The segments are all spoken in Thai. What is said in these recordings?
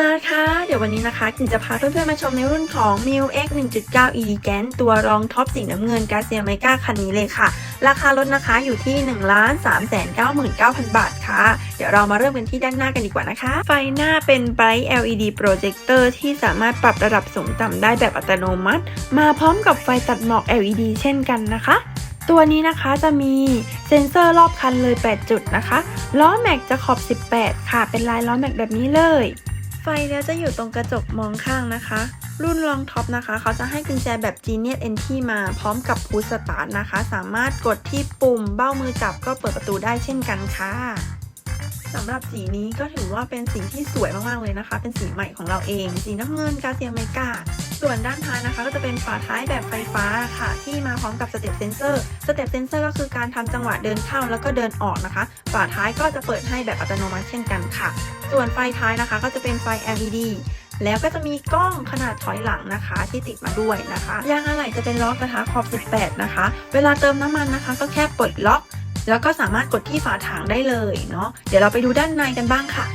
มาค่ะ เดี๋ยววันนี้นะคะกิ่งจะพาเพื่อนๆมาชมในรุ่นของ m i l X 1.9 Elegant ตัวรองท็อปสีน้ำเงินกาเซียไมกาคันนี้เลยค่ะ ราคารถนะคะอยู่ที่ 1 3 9 9 0 0 0 บาทค่ะ เดี๋ยวเรามาเริ่มกันที่ด้านหน้ากันดีกว่านะคะ ไฟหน้าเป็น Bright LED Projector ที่สามารถปรับระดับสูงต่ำได้แบบอัตโนมัติ มาพร้อมกับไฟตัดหมอก LED เช่นกันนะคะตัวนี้นะคะจะมีเซ็นเซอร์รอบคันเลย 8 จุดนะคะ ล้อแม็กจะขอบ 18 ค่ะ เป็นลายล้อแม็กแบบนี้เลย ไฟแล้วจะอยู่ตรงกระจกมองข้างนะคะ รุ่นลองท็อปนะคะ เขาจะให้กุญแจแบบ Genius Entry มาพร้อมกับพูสตาร์ทนะคะ สามารถกดที่ปุ่มเบ้ามือจับก็เปิดประตูได้เช่นกันค่ะ สำหรับสีนี้ก็ถือว่าเป็นสีที่สวยมากๆเลยนะคะ เป็นสีใหม่ของเราเอง สีน้ำเงินกาเซียไมกาส่วนด้านท้ายนะคะ ก็จะเป็นฝาท้ายแบบไฟฟ้าค่ะ ที่มาพร้อมกับสเต็ปเซนเซอร์ สเต็ปเซนเซอร์ก็คือการทำจังหวะเดินเข้าแล้วก็เดินออกนะคะ ฝาท้ายก็จะเปิดให้แบบอัตโนมัติเช่นกันค่ะ ส่วนไฟท้ายนะคะ ก็จะเป็นไฟ LED แล้วก็จะมีกล้องขนาดถอยหลังนะคะ ที่ติดมาด้วยนะคะ ยางอะไหล่จะเป็นล้อกระทะขอบ 18 นะคะ เวลาเติมน้ำมันนะคะ ก็แค่ปลดล็อก แล้วก็สามารถกดที่ฝาถังได้เลยเนาะเดี๋ยวเราไปดูด้านในกันบ้างค่ะ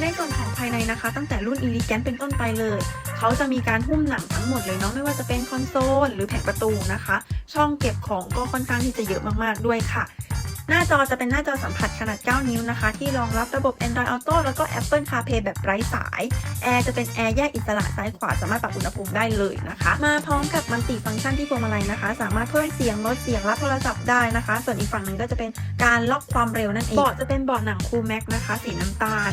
ในส่วนของภายในนะคะ ตั้งแต่รุ่น e l e g a n t เป็นต้นไปเลย เขาจะมีการหุ้มหนังทั้งหมดเลยเนาะไม่ว่าจะเป็นคอนโซลหรือแผงประตูนะคะ ช่องเก็บของก็ค่อนข้างที่จะเยอะมากๆด้วยค่ะ หน้าจอจะเป็นหน้าจอสัมผัสขนาด 9 นิ้วนะคะ ที่รองรับระบบ Android Auto แล้วก็ Apple CarPlay แบบไร้สาย แอร์จะเป็นแอร์แยกอิสระซ้ายขวาสามารถปรับอุณหภูมิได้เลยนะคะ มาพร้อมกับมัลติฟังก์ชันที่พวงมาลัยนะคะ สามารถเพิ่มเสียงลดเสียงรับโทรศัพท์ได้นะคะ ส่วนอีกฝั่งหนึ่งก็จะเป็นการล็อกความเร็วนั่นเองเบาะจะเป็นเบาะหนังคูลแม็กนะคะ สีน้ำตาล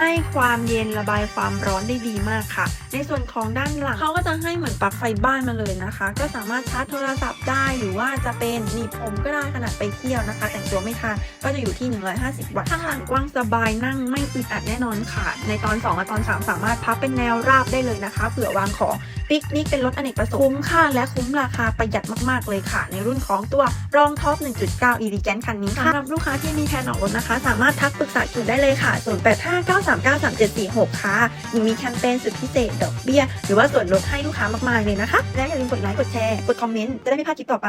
ให้ความเย็นระบายความร้อนได้ดีมากค่ะ ในส่วนของด้านหลังเขาก็จะให้เหมือนปลั๊กไฟบ้านมาเลยนะคะ ก็สามารถชาร์จโทรศัพท์ได้ ว่าจะเป็นหนีบผมก็ได้ขนาดไปเที่ยวนะคะ แต่งตัวไม่ทันก็จะอยู่ที่ 150 วัตต์ข้างหลังกว้างสบายนั่งไม่อึดอัดแน่นอนค่ะ ในตอน 2 และตอน 3 สามารถพับเป็นแนวราบได้เลยนะคะ เผื่อวางของปิกนิกเป็นรถอเนกประสงค์คุ้มค่าและคุ้มราคาประหยัดมาก ๆ เลยค่ะ ในรุ่นของตัวรองท็อป 1.9 e l e g a n t คันนี้ค่ะสำหรับลูกค้าที่มีแผนออกรถนะคะ สามารถทักปรึกษาคิวได้เลยค่ะ 0859393746 ค่ะยังมีแคมเปญสุดพิเศษดอกเบี้ย หรือว่าส่วนลดให้ลูกค้ามากๆเลยนะคะ และอย่าลืมกดไลค์กดแชร์กดคอมเมนต์จะได้ไม่พลาดคลิปต่อไป